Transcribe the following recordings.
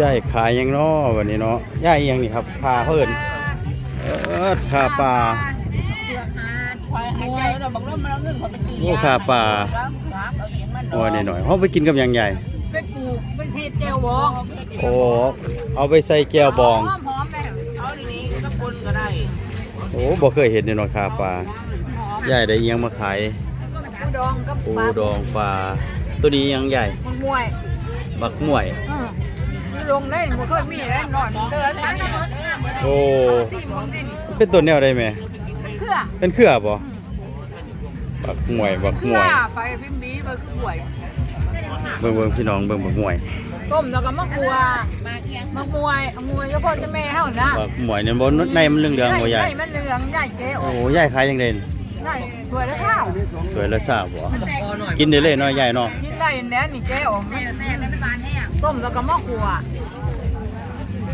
ย่ายขายหยังเนาะวันนี้เนาะย่ายอิหยังนี่ครับพาเพิ่นเออคาปลาควายหายใจเราบอกว่ามันเอาเงินคนไปกินโอ้คาปลาโอ้ยหน่อยๆเฮาไปกินกับหยังใหญ่ไปปลูกไปเทศเจลบองโอ้เอาไปใส่แก้วบองหอมหอมแม่เอาดีๆก็ปนก็ได้โอ้บ่เคยเห็นเลยเนาะคาปลาหอมย่ายได้อิหยังมาขายปูดองกับปูปลาดองปลาตัวนี้อิหยังใหญ่มันมวยบักม่วยอือ ลงได้บ่เคยมีได้หน่อยมันเดินอันนี้โอ้ที่มึงดินี่เป็นตัวแนวได้ไหมเครือเป็นเครือบ่บักม่วยบักเครืม่อวยไปพิมพ์ดีมันคือหวยเบิ่งเบิ่งพี่น้องเบิ่งบักม่วยต้มแล้วก็มะกรัวมะมวยมะมวยเฉพาะเจ้าแม่เฮานะบักม่วยเนี่ยบ่ในมันเหลืองๆบ่ใหญ่ได้มันเหลืองใหญ่เก๋อโอ้อกยายขายจังได๋ ได้ถ้วยละข้าวสวยละซาบ่กินได้เลยเนาะยายเนาะกินได้แน่นี่เก๋ออกแม่แม่มันบานแห้งต้มแล้วก็มะกรัว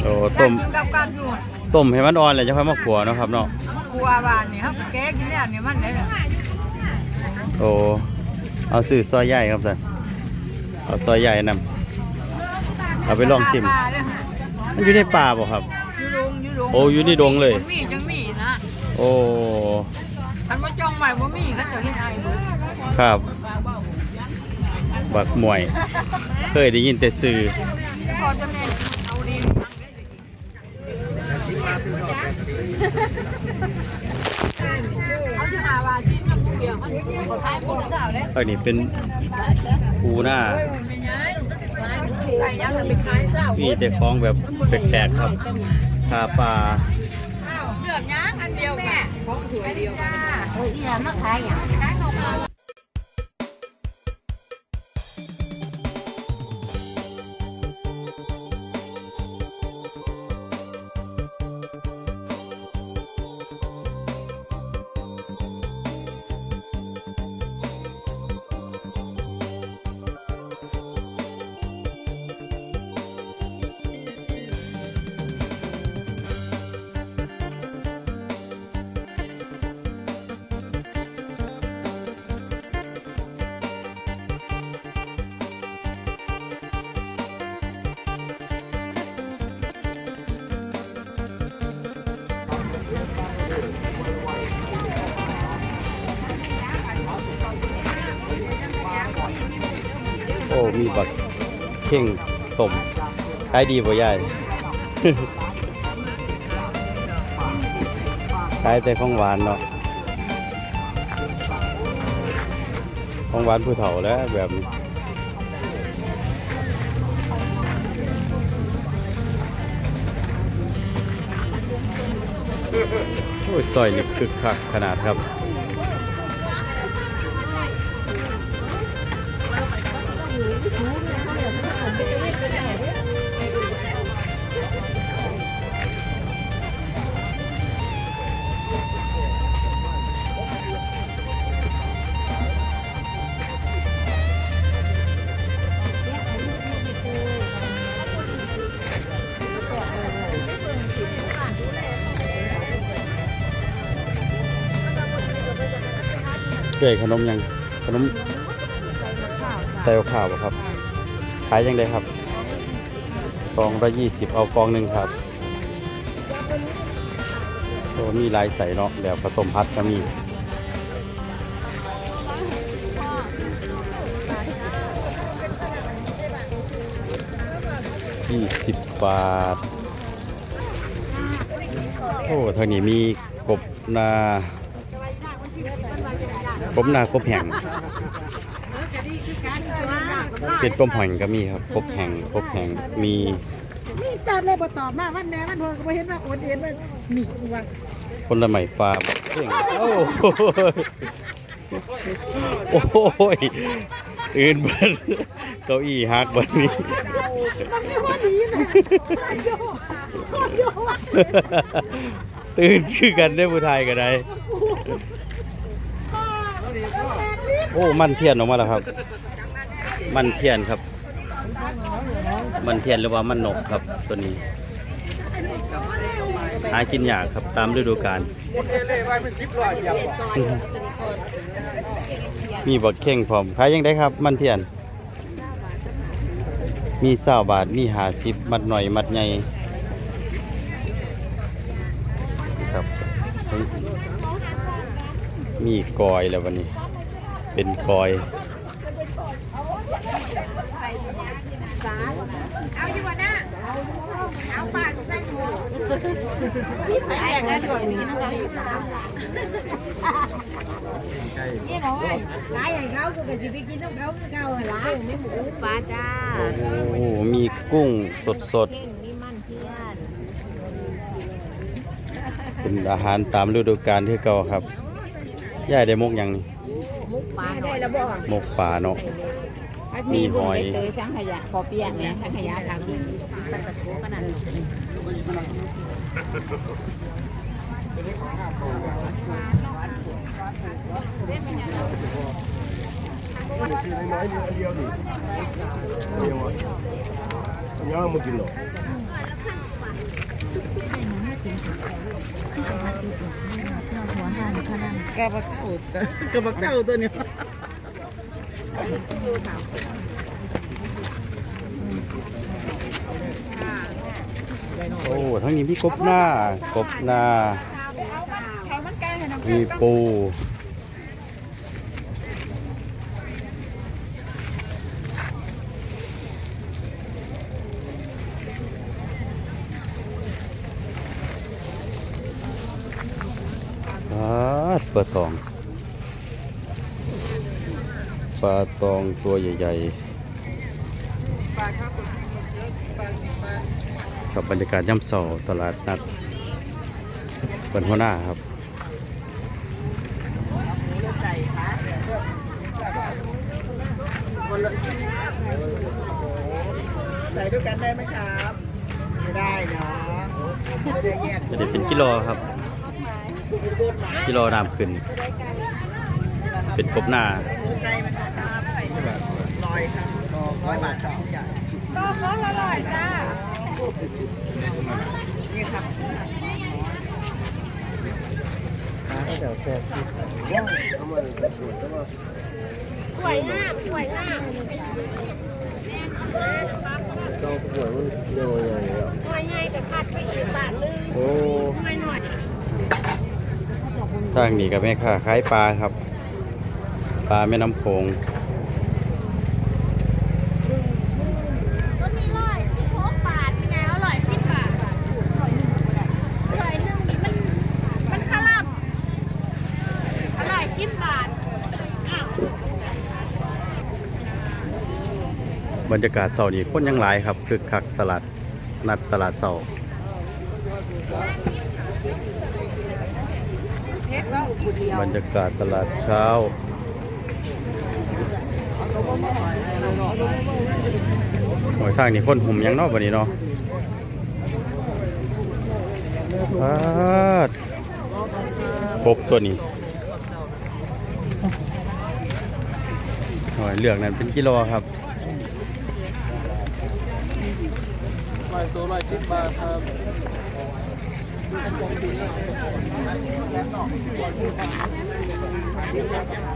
โอ้ต้มกินกับกับอยู่ต้มให้มันอ่อนแล้วจะค่อยมาขัวเนาะครับเนาะมะกรัวบานนี่ครับแกกินแล้วนี่มันได้โอ้เอาซื้อซอยใหญ่ครับซั่นเอาซอยใหญ่นำเอาไปลองชิมมันอยู่ในป่าบ่ครับอยู่ดงอยู่ดงโอ้อยู่ในดงเลยมันมีจังมีนะโอ้ คันบ่จ้องไว้บ่มีเขาจะเฮ็ดให้เบิดครับ บักม่วย เคยได้ยินแต่ซื้อพอจะแม่เอาดีเขาจะหาว่าชิ้นยังบ่เกี่ยวเขาบ่ขายบ่ได้เลยอันนี้เป็นปูหน้าเฮ้ยมันเป็นยังไก่ย่างเป็นขายเศร้ามีแต่ของแบบแปลกๆครับคาปลาเลือกย่างอัน เดียวกันของถือเดียวกันเฮ้ยที่ร้านมาขายอย่าง มีบักเข่งต้มขายดีบ่ยายขายแต่ของหวานเนาะของหวานผู้เฒ่าแล้วแบบนี้โอ้ยซอยนี่คึกคักขนาดครับ เกยขนมยังขนมใส่ข้าวบ่ครับ ขายยังไงครับฟองละยี่สิบเอาฟองหนึ่งครับโอ้มีหลายใส่เนาะแบบผสมพัดก็มียี่สิบบาท โอ้ทางนี้มีกบนา กบนากบแห่งเป็นกบแห่งก็มีครับกบแห่งกบแห่งมีนี่จานเลยบ่ตอบมาวันแม่มันโทรก็บ่เห็นว่าโอนเห็นว่ามีว่าคนละไหมฟ้าบักเข่งโอ้โหโอ้ยอื่นเบันเก้าอี้ฮักบันนี้มันไม่ว่าดีนะโยโยตื่นคือกันได้อผู้ไทยก็ได้ โอ้มันเทียนออกมาแล้วครับ มันเทียนครับ มันเทียนหรือว่ามันนกครับตัวนี้ หากินยากครับตามฤดูกาลมีบักเข่งพร้อมขายยังได้ครับ มันเทียน มีเศร้าบาทมีหาสิบมัดหน่อยมัดใหญ่ครับมีกอยแล้ววันนี้ เป็นกอยเอาอยู่นะเอาปากใส่หัวไปแย่งกันด้วยนี่นะนี่น้อยหลายให้เขาก็จะไปกินน้ำเขาคือเกาหลายไม่หมูปลาจ้าโอ้โหมีกุ้งสดสดเข่งนี่มันเทียนๆเป็นอาหารตามฤดูกาลที่เก่าครับย่ายได้มกหยังนี่ มุกปลาได้แล้วบ่มกป่าเนาะ มีหอย เตยสังขยะพอเปียกเนี่ยสังขยะทางนี้ตัดกระโถขนาดน้อยเดียวเดียวดิเดียวอะย่างมากินหรอ กระบะเต้ากระบะเต้าตัวนี้โอ้ทั้งนี้มีกบหน้ากบหน้ามีปูปลา ปลาตอง ปลาตองตัวใหญ่ๆกับบรรยากาศย่ำเสาตลาดนัดเป็นหัวหน้าครับใส่ด้วยกันได้ไหมครับ ไม่ได้เนาะไม่ได้แยกจะได้เป็นกิโลครับ กิโลน้ำขึ้น เป็นกบหน้าใกล้ไหมครับร้อยครับร้อยบาทสองอย่างก็เขาอร่อยจ้า นี่ครับสวยงามสวยงามเจ้าป่วยมันเรียกว่าไงอะหน่วยใหญ่กับคัดไปอีกบาทนึงโอ้หน่วยหน่อย ทางนี้กับแม่ค้าขายปลาครับ ปลาแม่น้ำโขงก็มีร้อยสิบหกบาทเป็นไงอร่อยสิบบาทอร่อยหนึ่งนี่มันมันคาร่ำอร่อยสิบบาทบรรยากาศเสาร์นี้คนยังหลายครับคึกคักตลาดนัดตลาดเสาร์ บรรยากาศตลาดเช้าโอ้ยทางนี้คนหุ่มยังเนอกวันนี้เนาะปาดกบตัวนี้โอ้ยเหลือกนั้นเป็นกิโลครับร้อยตัวร้อยสิบบาทครับ อ